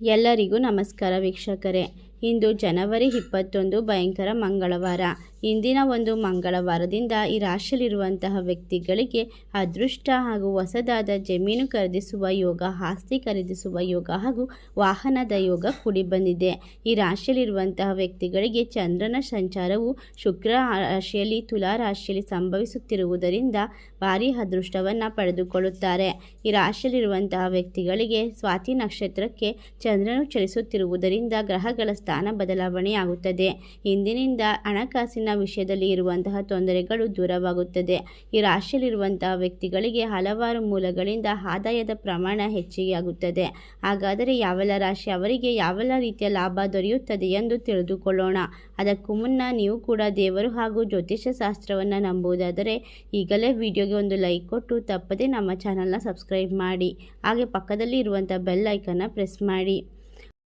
ಎಲ್ಲರಿಗೂ ನಮಸ್ಕಾರ ವೀಕ್ಷಕರೇ. ಇಂದು ಜನವರಿ ಇಪ್ಪತ್ತೊಂದು ಭಯಂಕರ ಮಂಗಳವಾರ. ಇಂದಿನ ಒಂದು ಮಂಗಳವಾರದಿಂದ ಈ ರಾಶಿಯಲ್ಲಿರುವಂತಹ ವ್ಯಕ್ತಿಗಳಿಗೆ ಅದೃಷ್ಟ ಹಾಗೂ ಹೊಸದಾದ ಜಮೀನು ಖರೀದಿಸುವ ಯೋಗ, ಆಸ್ತಿ ಖರೀದಿಸುವ ಯೋಗ ಹಾಗೂ ವಾಹನದ ಯೋಗ ಕೂಡಿ ಬಂದಿದೆ. ಈ ರಾಶಿಯಲ್ಲಿರುವಂತಹ ವ್ಯಕ್ತಿಗಳಿಗೆ ಚಂದ್ರನ ಸಂಚಾರವು ಶುಕ್ರ ರಾಶಿಯಲ್ಲಿ, ತುಲಾ ರಾಶಿಯಲ್ಲಿ ಸಂಭವಿಸುತ್ತಿರುವುದರಿಂದ ಭಾರಿ ಅದೃಷ್ಟವನ್ನು ಪಡೆದುಕೊಳ್ಳುತ್ತಾರೆ. ಈ ರಾಶಿಯಲ್ಲಿರುವಂತಹ ವ್ಯಕ್ತಿಗಳಿಗೆ ಸ್ವಾತಿ ನಕ್ಷತ್ರಕ್ಕೆ ಚಂದ್ರನು ಚಲಿಸುತ್ತಿರುವುದರಿಂದ ಗ್ರಹಗಳ ಸ್ಥಾನ ಬದಲಾವಣೆಯಾಗುತ್ತದೆ. ಇಂದಿನಿಂದ ಹಣಕಾಸಿನ ವಿಷಯದಲ್ಲಿ ಇರುವಂತಹ ತೊಂದರೆಗಳು ದೂರವಾಗುತ್ತದೆ. ಈ ರಾಶಿಯಲ್ಲಿರುವಂತಹ ವ್ಯಕ್ತಿಗಳಿಗೆ ಹಲವಾರು ಮೂಲಗಳಿಂದ ಆದಾಯದ ಪ್ರಮಾಣ ಹೆಚ್ಚಿಗೆಯಾಗುತ್ತದೆ. ಹಾಗಾದರೆ ಯಾವೆಲ್ಲ ರಾಶಿ ಅವರಿಗೆ ಯಾವೆಲ್ಲ ರೀತಿಯ ಲಾಭ ದೊರೆಯುತ್ತದೆ ಎಂದು ತಿಳಿದುಕೊಳ್ಳೋಣ. ಅದಕ್ಕೂ ಮುನ್ನ ನೀವು ಕೂಡ ದೇವರು ಹಾಗೂ ಜ್ಯೋತಿಷ್ಯ ಶಾಸ್ತ್ರವನ್ನು ನಂಬುವುದಾದರೆ ಈಗಲೇ ವಿಡಿಯೋಗೆ ಒಂದು ಲೈಕ್ ಕೊಟ್ಟು ತಪ್ಪದೇ ನಮ್ಮ ಚಾನಲ್ನ ಸಬ್ಸ್ಕ್ರೈಬ್ ಮಾಡಿ. ಹಾಗೆ ಪಕ್ಕದಲ್ಲಿ ಇರುವಂಥ ಬೆಲ್ ಐಕನ್ನ ಪ್ರೆಸ್ ಮಾಡಿ.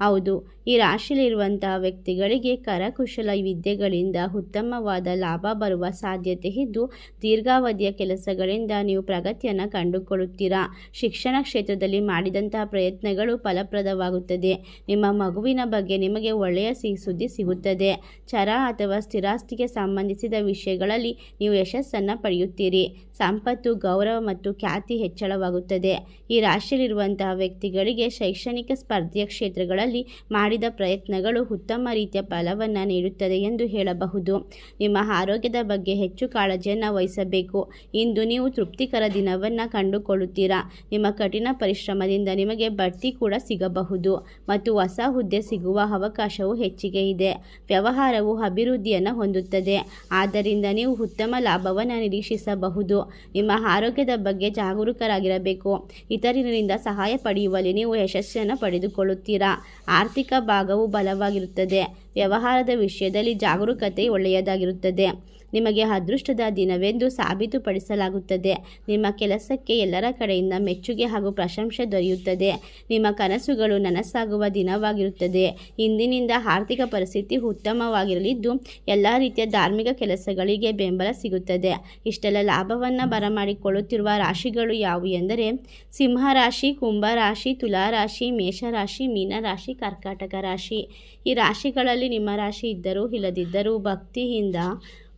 ಹೌದು, ಈ ರಾಶಿಯಲ್ಲಿರುವಂತಹ ವ್ಯಕ್ತಿಗಳಿಗೆ ಕರಕುಶಲ ವಿದ್ಯೆಗಳಿಂದ ಉತ್ತಮವಾದ ಲಾಭ ಬರುವ ಸಾಧ್ಯತೆ ಇದ್ದು, ದೀರ್ಘಾವಧಿಯ ಕೆಲಸಗಳಿಂದ ನೀವು ಪ್ರಗತಿಯನ್ನು ಕಂಡುಕೊಳ್ಳುತ್ತೀರಾ? ಶಿಕ್ಷಣ ಕ್ಷೇತ್ರದಲ್ಲಿ ಮಾಡಿದಂತಹ ಪ್ರಯತ್ನಗಳು ಫಲಪ್ರದವಾಗುತ್ತದೆ. ನಿಮ್ಮ ಮಗುವಿನ ಬಗ್ಗೆ ನಿಮಗೆ ಒಳ್ಳೆಯ ಸುದ್ದಿ ಸಿಗುತ್ತದೆ. ಚರ ಅಥವಾ ಸ್ಥಿರಾಸ್ತಿಗೆ ಸಂಬಂಧಿಸಿದ ವಿಷಯಗಳಲ್ಲಿ ನೀವು ಯಶಸ್ಸನ್ನು ಪಡೆಯುತ್ತೀರಿ. ಸಂಪತ್ತು, ಗೌರವ ಮತ್ತು ಖ್ಯಾತಿ ಹೆಚ್ಚಳವಾಗುತ್ತದೆ. ಈ ರಾಶಿಯಲ್ಲಿರುವಂತಹ ವ್ಯಕ್ತಿಗಳಿಗೆ ಶೈಕ್ಷಣಿಕ ಸ್ಪರ್ಧೆಯ ಕ್ಷೇತ್ರಗಳಲ್ಲಿ ಮಾಡಿದ ಪ್ರಯತ್ನಗಳು ಉತ್ತಮ ರೀತಿಯ ಫಲವನ್ನು ನೀಡುತ್ತದೆ ಎಂದು ಹೇಳಬಹುದು. ನಿಮ್ಮ ಆರೋಗ್ಯದ ಬಗ್ಗೆ ಹೆಚ್ಚು ಕಾಳಜಿಯನ್ನು ವಹಿಸಬೇಕು. ಇಂದು ನೀವು ತೃಪ್ತಿಕರ ದಿನವನ್ನು ಕಂಡುಕೊಳ್ಳುತ್ತೀರಾ? ನಿಮ್ಮ ಕಠಿಣ ಪರಿಶ್ರಮದಿಂದ ನಿಮಗೆ ಬಡ್ತಿ ಕೂಡ ಸಿಗಬಹುದು ಮತ್ತು ಹೊಸ ಹುದ್ದೆ ಸಿಗುವ ಅವಕಾಶವು ಹೆಚ್ಚಿಗೆ ಇದೆ. ವ್ಯವಹಾರವು ಅಭಿವೃದ್ಧಿಯನ್ನು ಹೊಂದುತ್ತದೆ. ಆದ್ದರಿಂದ ನೀವು ಉತ್ತಮ ಲಾಭವನ್ನು ನಿರೀಕ್ಷಿಸಬಹುದು. ನಿಮ್ಮ ಆರೋಗ್ಯದ ಬಗ್ಗೆ ಜಾಗರೂಕರಾಗಿರಬೇಕು. ಇತರರಿಂದ ಸಹಾಯ ಪಡೆಯುವಲ್ಲಿ ನೀವು ಯಶಸ್ಸನ್ನು ಪಡೆದುಕೊಳ್ಳುತ್ತೀರಾ? ಆರ್ಥಿಕ ಭಾಗವು ಬಲವಾಗಿರುತ್ತದೆ. ವ್ಯವಹಾರದ ವಿಷಯದಲ್ಲಿ ಜಾಗರೂಕತೆ ಒಳ್ಳೆಯದಾಗಿರುತ್ತದೆ. ನಿಮಗೆ ಅದೃಷ್ಟದ ದಿನವೆಂದು ಸಾಬೀತುಪಡಿಸಲಾಗುತ್ತದೆ. ನಿಮ್ಮ ಕೆಲಸಕ್ಕೆ ಎಲ್ಲರ ಕಡೆಯಿಂದ ಮೆಚ್ಚುಗೆ ಹಾಗೂ ಪ್ರಶಂಸೆ ದೊರೆಯುತ್ತದೆ. ನಿಮ್ಮ ಕನಸುಗಳು ನನಸಾಗುವ ದಿನವಾಗಿರುತ್ತದೆ. ಇಂದಿನಿಂದ ಆರ್ಥಿಕ ಪರಿಸ್ಥಿತಿ ಉತ್ತಮವಾಗಿರಲಿದ್ದು, ಎಲ್ಲ ರೀತಿಯ ಧಾರ್ಮಿಕ ಕೆಲಸಗಳಿಗೆ ಬೆಂಬಲ ಸಿಗುತ್ತದೆ. ಇಷ್ಟೆಲ್ಲ ಲಾಭವನ್ನು ಬರಮಾಡಿಕೊಳ್ಳುತ್ತಿರುವ ರಾಶಿಗಳು ಯಾವುವು ಎಂದರೆ ಸಿಂಹರಾಶಿ ಕುಂಭರಾಶಿ ತುಲಾರಾಶಿ ಮೇಷರಾಶಿ ಮೀನರಾಶಿ ಕರ್ಕಾಟಕ ರಾಶಿ. ಈ ರಾಶಿಗಳಲ್ಲಿ ನಿಮ್ಮ ರಾಶಿ ಇದ್ದರೂ ಇಲ್ಲದಿದ್ದರೂ ಭಕ್ತಿಯಿಂದ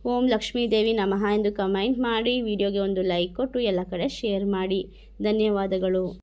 ಓಂ ಲಕ್ಷ್ಮೀದೇವಿ ನಮಃ ಎಂದು ಕಮೆಂಟ್ ಮಾಡಿ. ವಿಡಿಯೋಗೆ ಒಂದು ಲೈಕ್ ಕೊಟ್ಟು ಎಲ್ಲ ಕಡೆ ಶೇರ್ ಮಾಡಿ. ಧನ್ಯವಾದಗಳು.